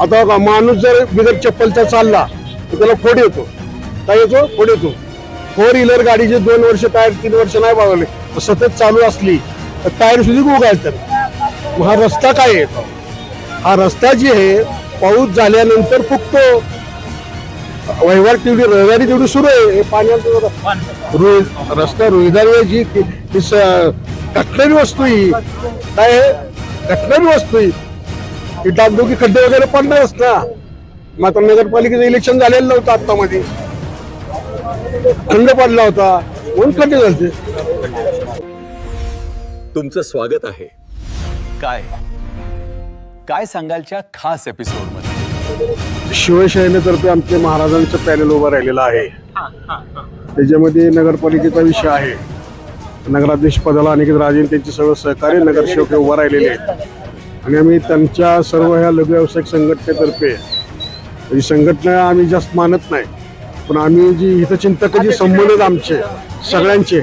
आता बघा माणूस जर बिगर चप्पलचा चालला तर त्याला फोड येतो. काय येतो? फोड येतो. फोर व्हीलर गाडीचे दोन वर्ष टायर तीन वर्ष नाही बाळगले सतत चालू असली तर टायर सुद्धा उगायचं मग हा रस्ता काय येतो हा रस्ता जी आहे पाऊस झाल्यानंतर फुकतो. वहिवार तेवढी रहदारी तेवढी सुरू आहे. हे पाण्याचं रोहि- रस्ता रोहिदारी जी ती- ती स- वस्तू ही काय आहे? घटणारी वस्तू ही ती डागडुगी खड्डे वगैरे पडणारच ना? मग आता नगरपालिकेचं इलेक्शन झालेलं नव्हतं आता मध्ये खंड पडला होता. म्हणून खड्डे झालते. तुमचं स्वागत आहे. काय? काय सांगालच्या खास एपिसोडमध्ये? शिवसेनेतर्फे आमचे महाराजांचं पॅनल उभं राहिलेलं आहे. त्याच्यामध्ये नगरपालिकेचा विषय आहे. नगराध्यक्ष पदाला अनिकेत राजे आणि त्यांचे सर्व सहकारी नगरसेवक हे उभं राहिलेले आहेत. आणि आम्ही त्यांच्या सर्व ह्या लघु व्यावसायिक संघटनेतर्फे ही संघटना आम्ही जास्त मानत नाही पण आम्ही जी हितचिंतक जी संबंधित आमचे सगळ्यांचे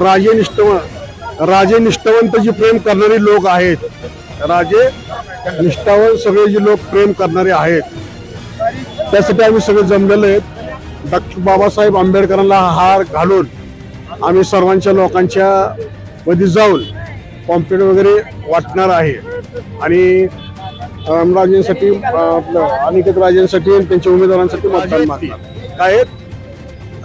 राजे निष्ठव राजे निष्ठावंत जी प्रेम करणारी लोक आहेत राजे निष्ठावंत सगळे जे लोक प्रेम करणारे आहेत त्यासाठी आम्ही सगळे जमलेलो आहेत. डॉक्टर बाबासाहेब आंबेडकरांना हार घालून आम्ही सर्वांच्या लोकांच्या मध्ये जाऊन पॉम्पलेट वगैरे वाटणार आहे. आणि राजेंसाठी आपलं अनिकेत राजेंसाठी आणि त्यांच्या उमेदवारांसाठी मतदान मागणार. काय आहेत?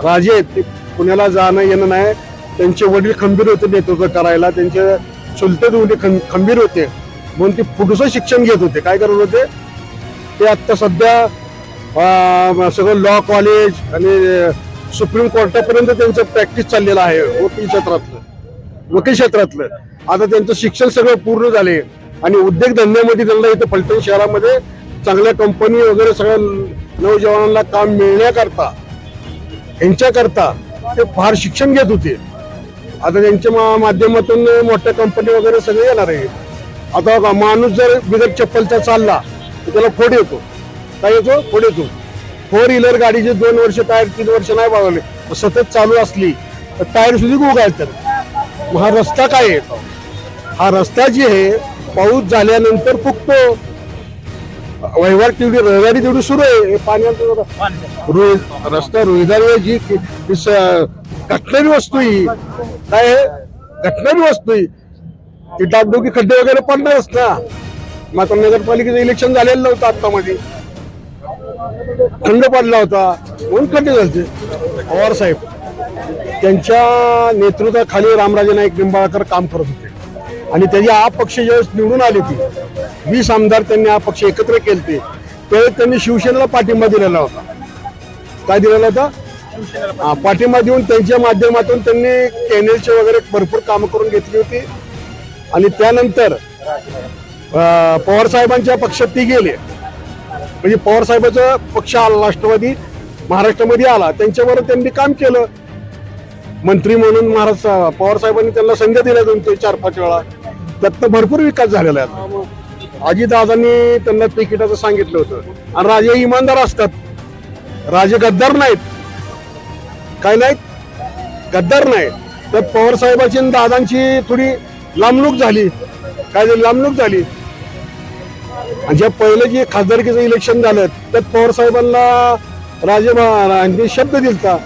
राजे आहेत ते. पुण्याला जाणं येणं नाही. त्यांचे वडील खंबीर होते नेतृत्व करायला. त्यांचे चुलते खं- खंबीर होते. म्हणून ते पुढचं शिक्षण घेत होते. काय करत होते? ते आत्ता सध्या सगळं लॉ कॉलेज आणि सुप्रीम कोर्टापर्यंत त्यांचं प्रॅक्टिस चाललेलं आहे. वकील क्षेत्रातलं. वकील क्षेत्रातलं. आता त्यांचं शिक्षण सगळं पूर्ण झाले. आणि उद्योगधंद्यामध्ये त्यांना इथं फलटण शहरामध्ये चांगल्या कंपनी वगैरे सगळ्या नवजवानांना काम मिळण्याकरता यांच्याकरता ते फार शिक्षण घेत होते. आता त्यांच्या मा- माध्यमातून मोठ्या कंपनी वगैरे सगळे येणार आहे आता माणूस जर बिगर चप्पलचा चालला तर त्याला फोड येतो. काय येतो? फोड येतो. फोर व्हीलर गाडीचे दोन वर्ष टायर तीन वर्ष नाही बाळगले सतत चालू असली तर टायर सुद्धा उगायचं मग हा रस्ता काय आहे? हा रस्ता जी आहे पाऊस झाल्यानंतर फुकतो वहिवार तेवढी रविवारी तेवढी सुरू आहे. पाण्यात पाण्याचं रस्ता रोहिदारी आहे जी घटणारी वस्तू ही. काय घटणारी वस्तू ही. ती डागडुगी खड्डे वगैरे पडणारच ना. मात्र नगरपालिकेचं इलेक्शन झालेलं नव्हतं आता मध्ये खंड पडला होता. म्हणून खड्डे झालते. पवार साहेब त्यांच्या नेतृत्वाखाली रामराजे नाईक निंबाळकर काम करत होते. आणि त्याची अपक्ष ज्यावेळेस निवडून आली ती वीस आमदार त्यांनी अपक्ष एकत्र केले ते त्यावेळेस त्यांनी शिवसेनेला पाठिंबा दिलेला होता. काय दिलेला होता? पाठिंबा देऊन त्यांच्या माध्यमातून त्यांनी कॅनेलचे वगैरे भरपूर कामं करून घेतली होती. आणि त्यानंतर पवार साहेबांच्या पक्षात ती गेले. म्हणजे पवार साहेबाचा पक्ष आला राष्ट्रवादी महाराष्ट्रामध्ये आला त्यांच्याबरोबर त्यांनी काम केलं. मंत्री म्हणून महाराज पवार साहेबांनी त्यांना संधी दिल्या दोन ते चार पाच वेळा. त्यातनं भरपूर विकास झालेला आहे अजितदादांनी त्यांना तिकिटाचं सांगितलं होतं. आणि राजे इमानदार असतात. राजे गद्दार नाहीत. काय नाहीत? गद्दार नाही तर पवार साहेबाची आणि दादांची थोडी लांबणूक झाली. काय झाली? लांबणूक झाली. आणि ज्या पहिलं जे खासदारकीचं इलेक्शन झालं त्यात पवार साहेबांना राजे शब्द दिलता.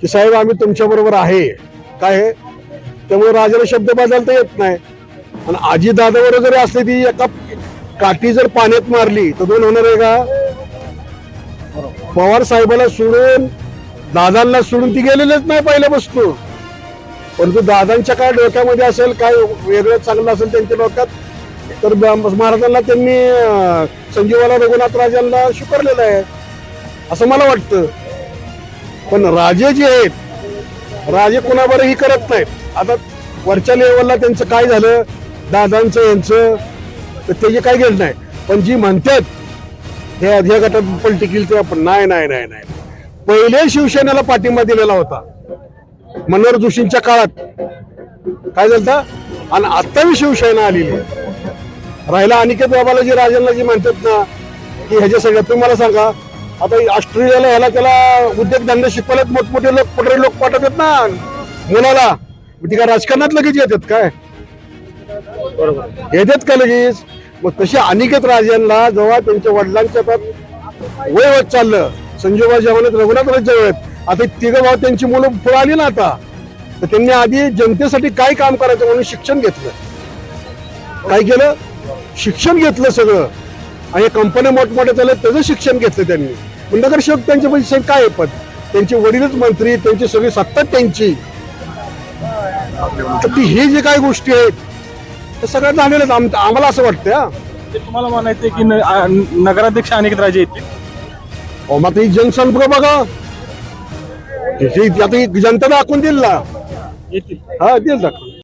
की साहेब आम्ही तुमच्याबरोबर आहे. काय आहे त्यामुळे राजाला शब्द बदलता येत नाही. आणि आजी दादावर जरी असली ती एका काठी जर पाण्यात मारली तर दोन होणार आहे का? पवार साहेबाला सोडून दादांना सोडून ती गेलेलीच नाही पहिल्यापासून. परंतु दादांच्या काय डोक्यामध्ये असेल काय वेगळं चांगलं असेल त्यांच्या डोक्यात तर महाराजांना त्यांनी संजीवाला रघुनाथ राजांना स्वीकारलेलं आहे. असं मला वाटतं. पण राजे जे आहेत राजे कोणाबरोबरही करत नाहीत. आता वरच्या लेवलला त्यांचं काय झालं? दादांचं यांचं तर त्याची काय गेलं नाही. पण जी म्हणतात हे अध्या गटात पलटिकील ते आपण नाही नाही नाही नाही. पहिले शिवसेनेला पाठिंबा दिलेला होता. मनोहर जोशींच्या काळात. काय झालं आणि आता शिवसेना आलेली राहिला अनिकेत बाबाला जी राजांना जी म्हणतात ना की ह्याच्या सगळ्यात तुम्ही मला सांगा आता ऑस्ट्रेलियाला ह्याला त्याला उद्योगधंदे शिकवल्यात मोठमोठे लोक पटरे लोक पाठवतात ना. मुलाला. ती काय राजकारणात लगेच येतात काय? येतात का लगेच? मग तसे अनिकेत राजांना जेव्हा त्यांच्या वडिलांच्या वय होत चाललं संजोबा जवानात रघुनाथ राज्य वयात आता तिघं भाऊ त्यांची मुलं पुढे आली ना आता. तर त्यांनी आधी जनतेसाठी काय काम करायचं म्हणून शिक्षण घेतलं. काय केलं? शिक्षण घेतलं सगळं. आणि कंपन्या मोठमोठ्या झाल्या त्याचं शिक्षण घेतलं त्यांनी. पण नगरसेवक त्यांच्या पैसे काय आहे पद त्यांचे वडीलच मंत्री त्यांची सगळी सत्ता त्यांची. ती हे जे काही गोष्टी आहेत ते सगळं झालेलं आम्हाला असं वाटतं हा. तुम्हाला म्हणायचंय की नगराध्यक्ष अनेक राजे येतील? अहो मग ही जनसंपर्क बघा. आता जनता दाखवून देईल ना. येतील. हा देईल दाखवून.